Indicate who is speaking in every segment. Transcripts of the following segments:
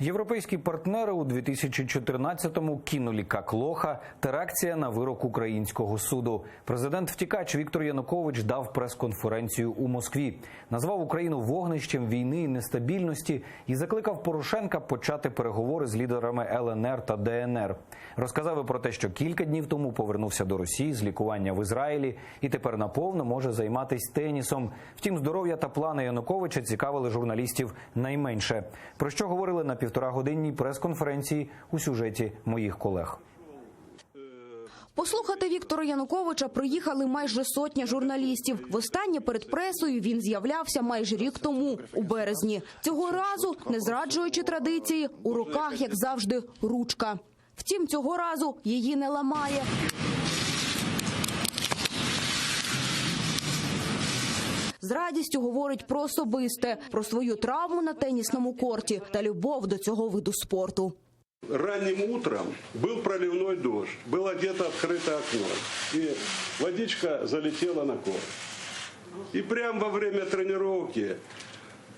Speaker 1: Європейські партнери у 2014-му кинули як та реакція на вирок українського суду. Президент втікач Віктор Янукович дав прес-конференцію у Москві, назвав Україну вогнищем війни і нестабільності і закликав Порошенка почати переговори з лідерами ЛНР та ДНР. Розказав і про те, що кілька днів тому повернувся до Росії з лікування в Ізраїлі і тепер наповно може займатися тенісом. Втім, здоров'я та плани Януковича цікавили журналістів найменше. Про що говорили на півторагодинній прес-конференції у сюжеті моїх колег.
Speaker 2: Послухати Віктора Януковича приїхали майже сотня журналістів. Востаннє перед пресою він з'являвся майже рік тому, у березні. Цього разу, не зраджуючи традиції, у руках, як завжди, ручка. Втім, цього разу її не ламає. З радістю говорить про особисте, про свою травму на тенісному корті та любов до цього виду спорту.
Speaker 3: Ранним утром был проливной дождь, было где-то открыто окно, и водичка залетела на корт. И прямо во время тренировки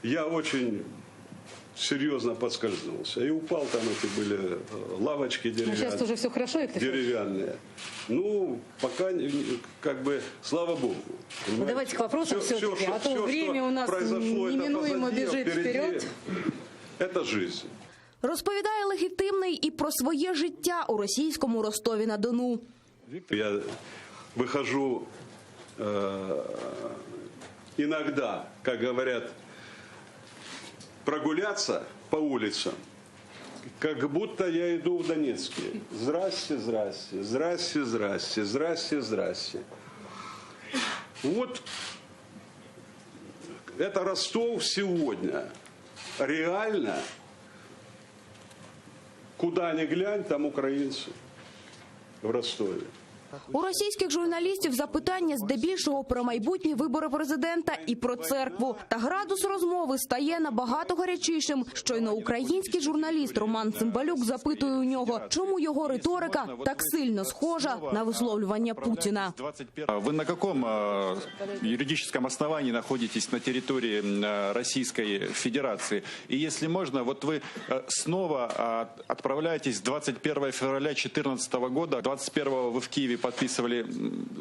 Speaker 3: я очень серьезно подскользнулся. И упал, там эти были э, лавочки
Speaker 4: Ну,
Speaker 3: деревянные.
Speaker 4: сейчас уже все хорошо, Виктор Федорович?
Speaker 3: деревянные. Ну, пока, не- как бы, слава богу.
Speaker 4: Ну, давайте к вопросам
Speaker 3: Всё-
Speaker 4: все-таки,
Speaker 3: всё,
Speaker 4: а
Speaker 3: что-
Speaker 4: то
Speaker 3: всё,
Speaker 4: время
Speaker 3: что
Speaker 4: у нас
Speaker 3: произошло, это
Speaker 4: неминуемо
Speaker 3: позади,
Speaker 4: бежит
Speaker 3: впереди.
Speaker 4: вперед.
Speaker 3: Это жизнь.
Speaker 2: Розповідає легітимний і про своє життя у російському Ростові на Дону.
Speaker 3: Я выхожу э, иногда, как говорят, прогуляться по улицам, как будто я иду в Донецке. Здрасте, здрасте, здрасте, здрасте, здрасте, здрасте. Вот это Ростов сегодня. Реально, куда ни глянь, там украинцы в Ростове.
Speaker 2: У російських журналістів запитання здебільшого про майбутні вибори президента і про церкву. Та градус розмови стає набагато гарячішим. Щойно український журналіст Роман Цимбалюк запитує у нього, чому його риторика так сильно схожа на висловлювання Путіна.
Speaker 5: А Вы на каком э, юридическом основании находитесь на территории э, Российской Федерации? И если можно, вот вы э, снова э, отправляетесь 21 февраля 2014 года. 21 вы в Киеве подписывали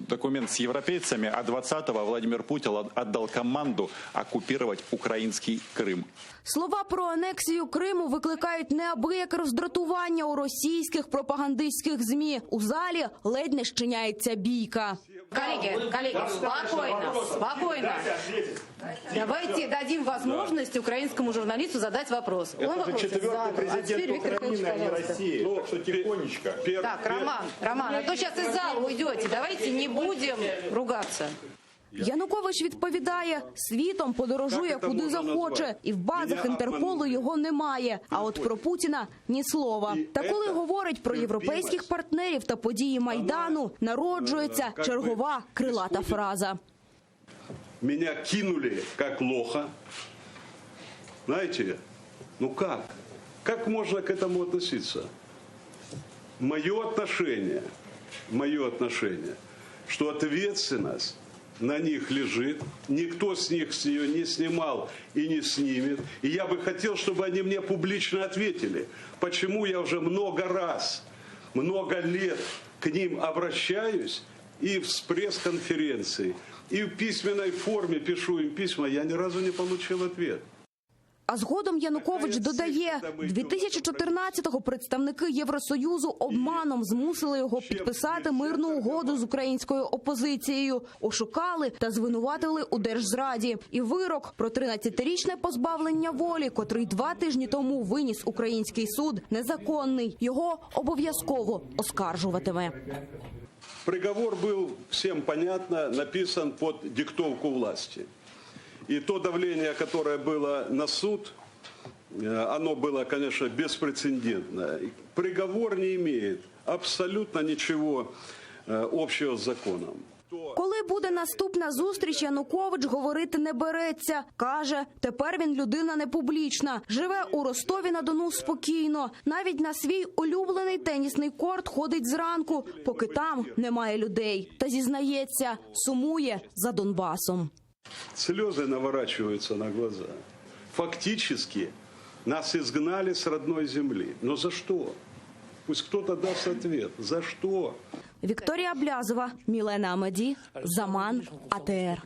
Speaker 5: документ с европейцами, а 20 Владимир Путин отдал команду оккупировать украинский Крым.
Speaker 2: Слова про анексію Криму викликають неабияке роздратування у російських пропагандистських змі. У залі ледь не щиняється бійка.
Speaker 4: Коллеги, коллеги, спокойно, спокойно. Давайте дадим возможность украинскому журналисту задать вопрос. Он вопрос задал. А теперь Виктор Федорович, пожалуйста.
Speaker 3: Ну, так что тихонечко.
Speaker 4: Так, Роман, Роман, а то сейчас из зала уйдете. Давайте не будем ругаться.
Speaker 2: Янукович відповідає, світом подорожує куди захоче, і в базах Інтерполу його немає. А от про Путіна ні слова. Та коли говорить про європейських партнерів та події майдану, народжується
Speaker 3: е,
Speaker 2: чергова крилата фраза.
Speaker 3: Меня кинули как лоха. Знаете, ну как? Как можно к этому относиться? Мое отношение, мое отношение, что ответственность на них лежит, никто с них с нее не снимал и не снимет. И я бы хотел, чтобы они мне публично ответили, почему я уже много раз, много лет к ним обращаюсь и в пресс-конференции, и в письменной форме пишу им письма, я ни разу не получил ответ.
Speaker 2: А згодом Янукович додає, 2014-го представники Євросоюзу обманом змусили його підписати мирну угоду з українською опозицією, ошукали та звинуватили у держзраді. І вирок про 13-річне позбавлення волі, котрий два тижні тому виніс український суд, незаконний. Його обов'язково оскаржуватиме.
Speaker 3: Приговор был, всем понятно, написан под диктовку власти. И то давление, которое было на суд, э, оно было, конечно, беспрецедентное. И Приговор не имеет абсолютно ничего э, общего с законом.
Speaker 2: Коли буде наступна зустріч, Янукович говорити не береться. Каже, тепер він людина не публічна. Живе у Ростові на Дону спокійно. Навіть на свій улюблений тенісний корт ходить зранку, поки там немає людей. Та зізнається, сумує за Донбасом.
Speaker 3: Слезы наворачиваются на глаза. Фактически Нас изгнали с родной земли. Но за что? Пусть кто-то даст ответ. За что?
Speaker 2: Вікторія Блязова, Мілена Амаді, Заман, АТР.